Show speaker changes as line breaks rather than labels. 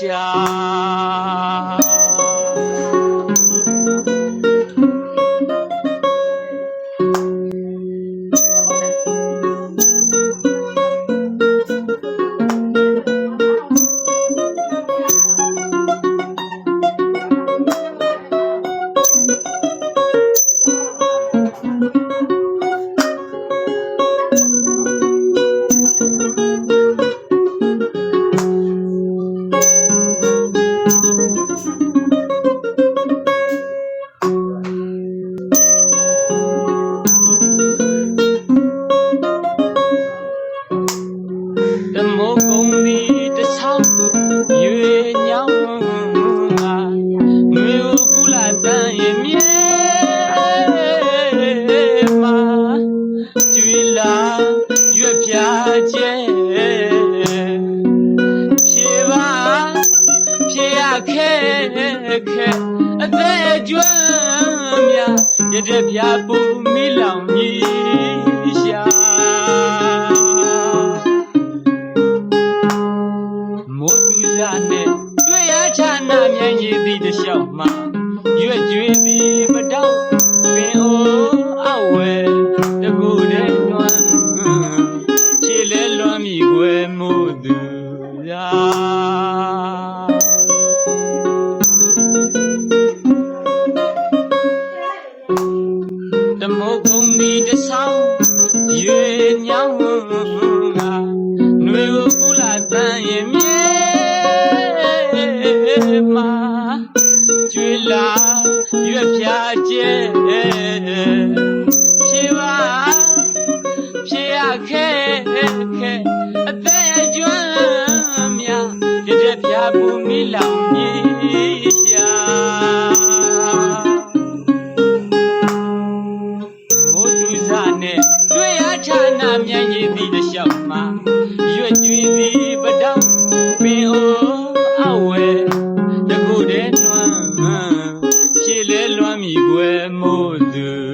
စီ ရွက်ပြကျဲဖြေပါဖြေရခဲခဲအသက်ကျွမ်းများရတဲ့ပြပူမိလောင်ကြီးရှာမိုးသူစားနဲ့တွေ့ရချနာမြန်ရည်သည်တစ်လျှောက်မှာရွက်ကြွေသည် လွမ်းမိွယ်မိုးသူစားတမိုးကုန်းဒီတဆောင်းရွေညောင်းငါຫນွေကိုကုလာတန်ရင်မြဲမှာကျွေလာရွက်ဖြာကျဲဖြေပါဖြေရခဲခဲ နဲ့တွေ့ရချာနာမြန်ရည်သည်တလျှောက်မှာရွက်ကျွေးသည်ပတောက်ပင်အိုအဝဲတခုတည်းနှွမ်းရှည်လဲလွမ်းမိွယ်မို့သူ